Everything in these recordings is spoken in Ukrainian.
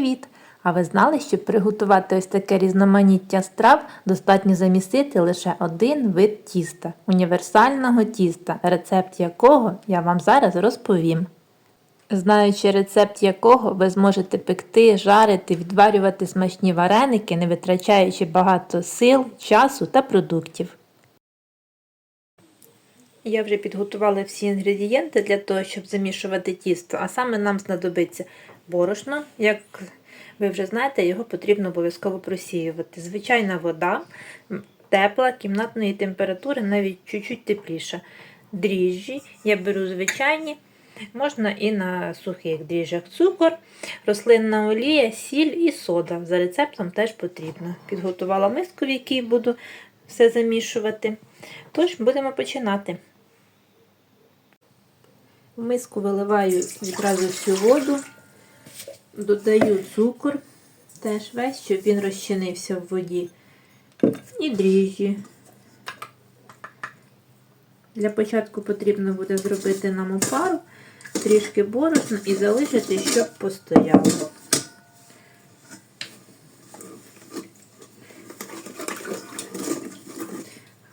Привіт! А ви знали, щоб приготувати ось таке різноманіття страв, достатньо замістити лише один вид тіста універсального тіста, рецепт якого я вам зараз розповім. Знаючи рецепт якого ви зможете пекти, жарити, відварювати смачні вареники, не витрачаючи багато сил, часу та продуктів. Я вже підготувала всі інгредієнти для того, щоб замішувати тісто, а саме нам знадобиться борошно. Як ви вже знаєте, його потрібно обов'язково просіювати. Звичайна вода, тепла, кімнатної температури, навіть чуть-чуть тепліша. Дріжджі я беру звичайні, можна і на сухих дріжджах цукор, рослинна олія, сіль і сода. За рецептом теж потрібно. Підготувала миску, в якій буду все замішувати. Тож, будемо починати. В миску виливаю відразу всю воду, додаю цукор, теж весь, щоб він розчинився в воді. І дріжджі. Для початку потрібно буде зробити нам опару, трішки борошна і залишити, щоб постояло.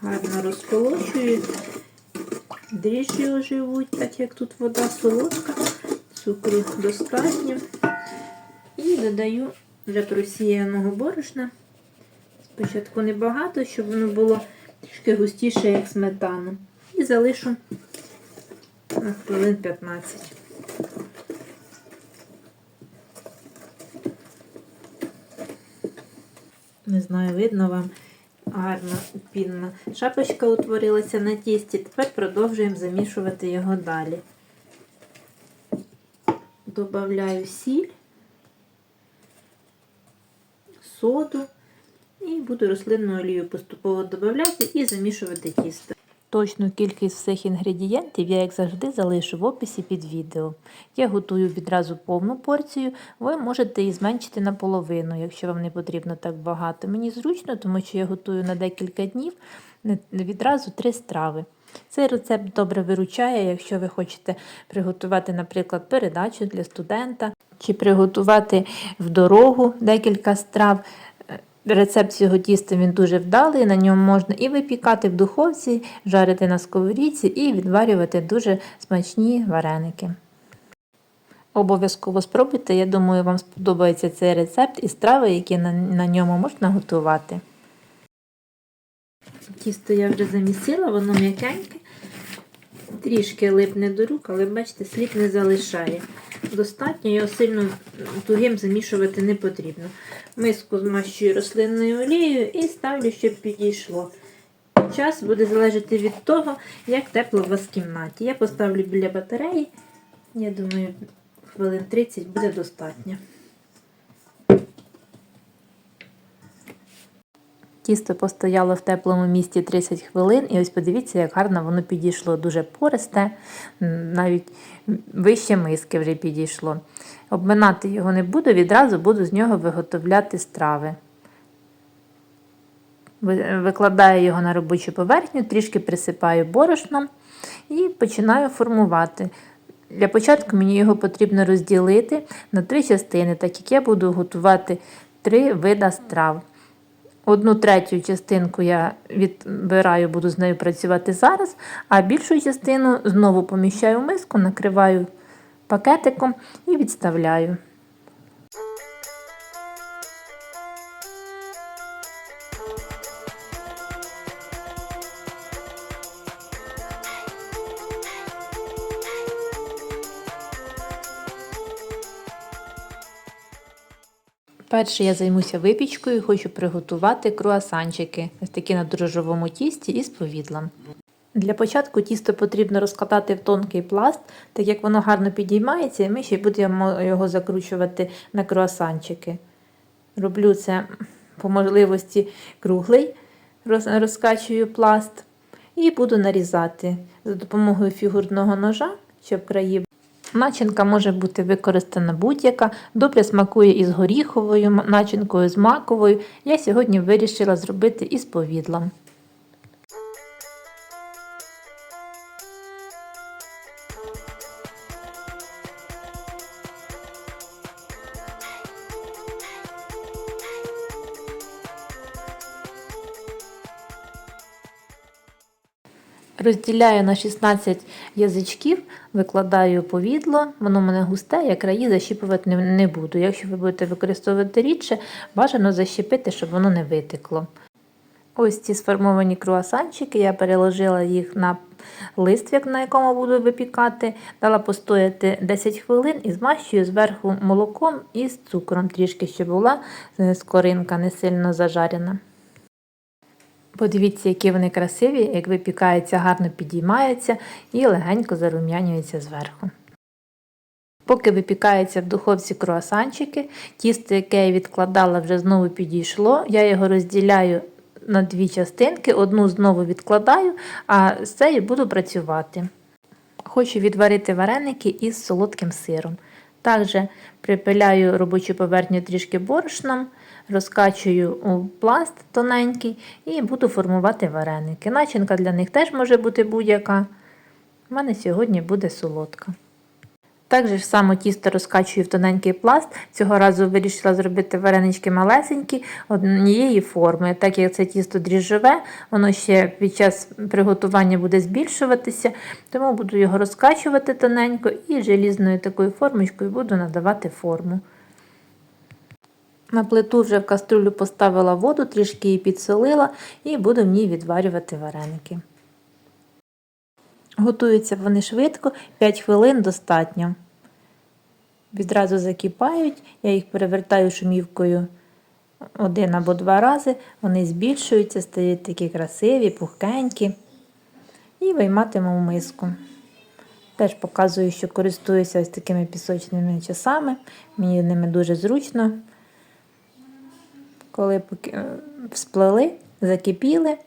Гарно розколочую. Дріжджі оживуть, так як тут вода солодка, цукру достатньо. Додаю вже просіяного борошна. Спочатку небагато, щоб воно було трішки густіше, як сметана. І залишу на хвилин 15. Не знаю, видно вам гарна пінна шапочка утворилася на тісті. Тепер продовжуємо замішувати його далі. Добавляю сіль, соду і буду рослинну олію поступово додавати і замішувати тісто. Точну кількість всіх інгредієнтів я, як завжди, залишу в описі під відео. Я готую відразу повну порцію, ви можете її зменшити наполовину, якщо вам не потрібно так багато. Мені зручно, тому що я готую на декілька днів відразу три страви. Цей рецепт добре виручає, якщо ви хочете приготувати, наприклад, передачу для студента, чи приготувати в дорогу декілька страв. Рецепт цього тіста він дуже вдалий, на ньому можна і випікати в духовці, жарити на сковорідці і відварювати дуже смачні вареники. Обов'язково спробуйте, я думаю, вам сподобається цей рецепт і страви, які на, на ньому можна готувати. Тісто я вже замісила, воно м'якеньке, трішки липне до рук, але бачите, слід не залишає. Достатньо його сильно тугим замішувати не потрібно. Миску змащую рослинною олією і ставлю, щоб підійшло. Час буде залежати від того, як тепло у вас в кімнаті. Я поставлю біля батареї, я думаю, хвилин 30 буде достатньо. Тісто постояло в теплому місці 30 хвилин, і ось подивіться, як гарно воно підійшло. Дуже пористе, навіть вище миски вже підійшло. Обминати його не буду, відразу буду з нього виготовляти страви. Викладаю його на робочу поверхню, трішки присипаю борошном і починаю формувати. Для початку мені його потрібно розділити на три частини, так як я буду готувати три вида страв. Одну третю частинку я відбираю, буду з нею працювати зараз, а більшу частину знову поміщаю в миску, накриваю пакетиком і відставляю. Перше я займуся випічкою, і хочу приготувати круасанчики, ось такі на дрожжовому тісті із повідлом. Для початку тісто потрібно розкладати в тонкий пласт, так як воно гарно підіймається, ми ще будемо його закручувати на круасанчики. Роблю це по можливості круглий, розкачую пласт і буду нарізати за допомогою фігурного ножа, щоб краї Начинка може бути використана будь-яка, добре смакує із горіховою начинкою, з маковою. Я сьогодні вирішила зробити із повідлом. Розділяю на 16 язичків, викладаю повідло, воно в мене густе, я краї защіпувати не, буду. Якщо ви будете використовувати рідше, бажано защепити, щоб воно не витекло. Ось ці сформовані круасанчики, я переложила їх на листвік, на якому буду випікати, дала постояти 10 хвилин і змащую зверху молоком і з цукром трішки, щоб була е, скоринка не сильно зажарена. Подивіться, які вони красиві, як випікаються, гарно підіймаються і легенько зарум'янюються зверху. Поки випікаються в духовці круасанчики, тісто, яке я відкладала, вже знову підійшло. Я його розділяю на дві частинки, одну знову відкладаю, а з цією буду працювати. Хочу відварити вареники із солодким сиром. Також припиляю робочу поверхню трішки борошном, розкачую у пласт тоненький і буду формувати вареники. Начинка для них теж може бути будь-яка. У мене сьогодні буде солодка. Так же ж само тісто розкачую в тоненький пласт. Цього разу вирішила зробити варенички малесенькі однієї форми. Так як це тісто дріжджове, воно ще під час приготування буде збільшуватися, тому буду його розкачувати тоненько і желізною такою формочкою буду надавати форму. На плиту вже в каструлю поставила воду, трішки її підсолила і буду в ній відварювати вареники. Готуються вони швидко, 5 хвилин достатньо. Відразу закипають, я їх перевертаю шумівкою один або два рази, вони збільшуються, стають такі красиві, пухкенькі. І вийматиму в миску. Теж показую, що користуюся ось такими пісочними часами. Мені ними дуже зручно. Коли всплили, закипіли,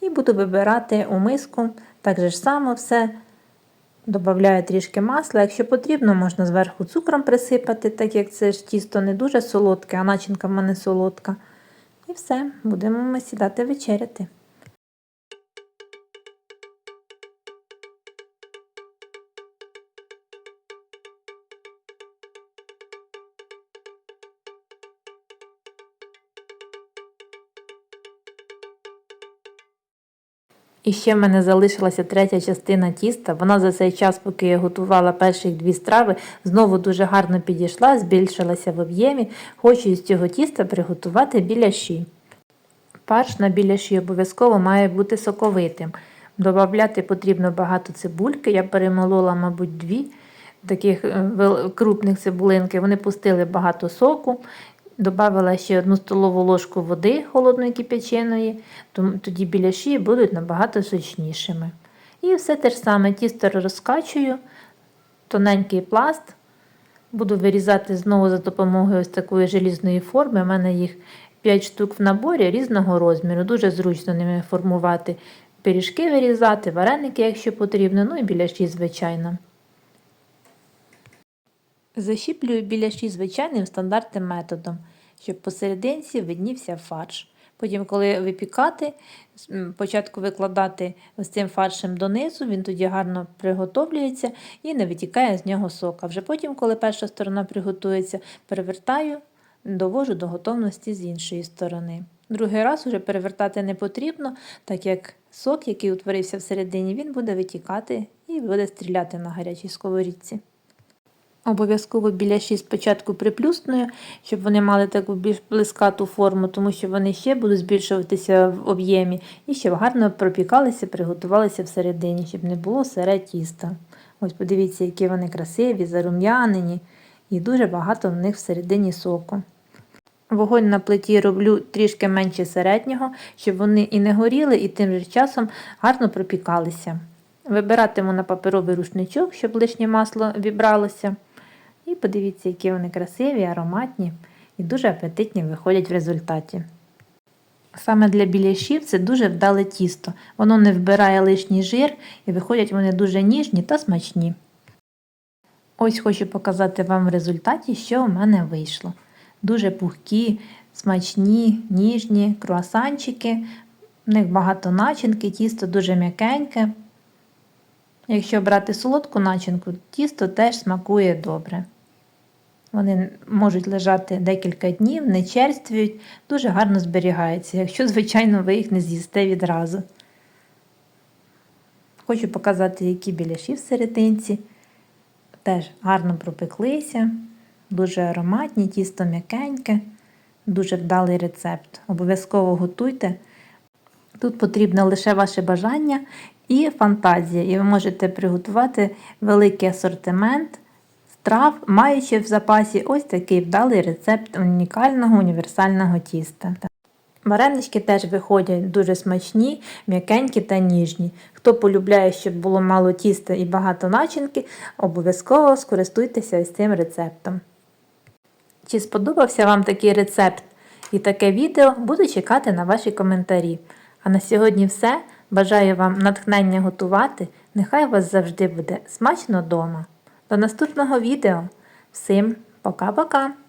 і буду вибирати у миску. Так же ж само все. Добавляю трішки масла. Якщо потрібно, можна зверху цукром присипати, так як це ж тісто не дуже солодке, а начинка в мене солодка. І все, будемо ми сідати вечеряти. І ще в мене залишилася третя частина тіста. Вона за цей час, поки я готувала перші дві страви, знову дуже гарно підійшла, збільшилася в об'ємі. Хочу із цього тіста приготувати біляші. Фарш на біляші обов'язково має бути соковитим. Добавляти потрібно багато цибульки. Я перемолола, мабуть, дві таких е, крупних цибулинки. Вони пустили багато соку. Добавила ще одну столову ложку води холодної кипяченої, тоді біляші будуть набагато сочнішими. І все те ж саме тісто розкачую, тоненький пласт. Буду вирізати знову за допомогою ось такої желізної форми. У мене їх 5 штук в наборі різного розміру. Дуже зручно ними формувати пиріжки вирізати, вареники, якщо потрібно, ну і біляші, звичайно. Защіплюю біляші звичайним стандартним методом, щоб посерединці виднівся фарш. Потім, коли випікати, спочатку викладати ось цим фаршем донизу, він тоді гарно приготовлюється і не витікає з нього сок. А вже потім, коли перша сторона приготується, перевертаю, довожу до готовності з іншої сторони. Другий раз вже перевертати не потрібно, так як сок, який утворився всередині, він буде витікати і буде стріляти на гарячій сковорідці. Обов'язково біляші спочатку приплюсною, щоб вони мали таку більш блискату форму, тому що вони ще будуть збільшуватися в об'ємі і щоб гарно пропікалися, приготувалися всередині, щоб не було сире тіста. Ось подивіться, які вони красиві, зарум'янені, і дуже багато в них всередині соку. Вогонь на плиті роблю трішки менше середнього, щоб вони і не горіли, і тим же часом гарно пропікалися. Вибиратиму на паперовий рушничок, щоб лишнє масло вібралося. І подивіться, які вони красиві, ароматні і дуже апетитні виходять в результаті. Саме для біляшів це дуже вдале тісто. Воно не вбирає лишній жир і виходять вони дуже ніжні та смачні. Ось хочу показати вам в результаті, що у мене вийшло. Дуже пухкі, смачні, ніжні круасанчики. В них багато начинки, тісто дуже м'якеньке. Якщо брати солодку начинку, тісто теж смакує добре. Вони можуть лежати декілька днів, не черствують, дуже гарно зберігаються, якщо, звичайно, ви їх не з'їсте відразу. Хочу показати, які біляші в серединці. Теж гарно пропеклися, дуже ароматні, тісто м'якеньке, дуже вдалий рецепт. Обов'язково готуйте. Тут потрібно лише ваше бажання і фантазія, і ви можете приготувати великий асортимент страв, маючи в запасі ось такий вдалий рецепт унікального універсального тіста. Варенички теж виходять дуже смачні, м'якенькі та ніжні. Хто полюбляє, щоб було мало тіста і багато начинки, обов'язково скористуйтеся ось цим рецептом. Чи сподобався вам такий рецепт і таке відео? Буду чекати на ваші коментарі. А на сьогодні все. Бажаю вам натхнення готувати. Нехай вас завжди буде смачно вдома. До наступного відео. Всім пока-пока!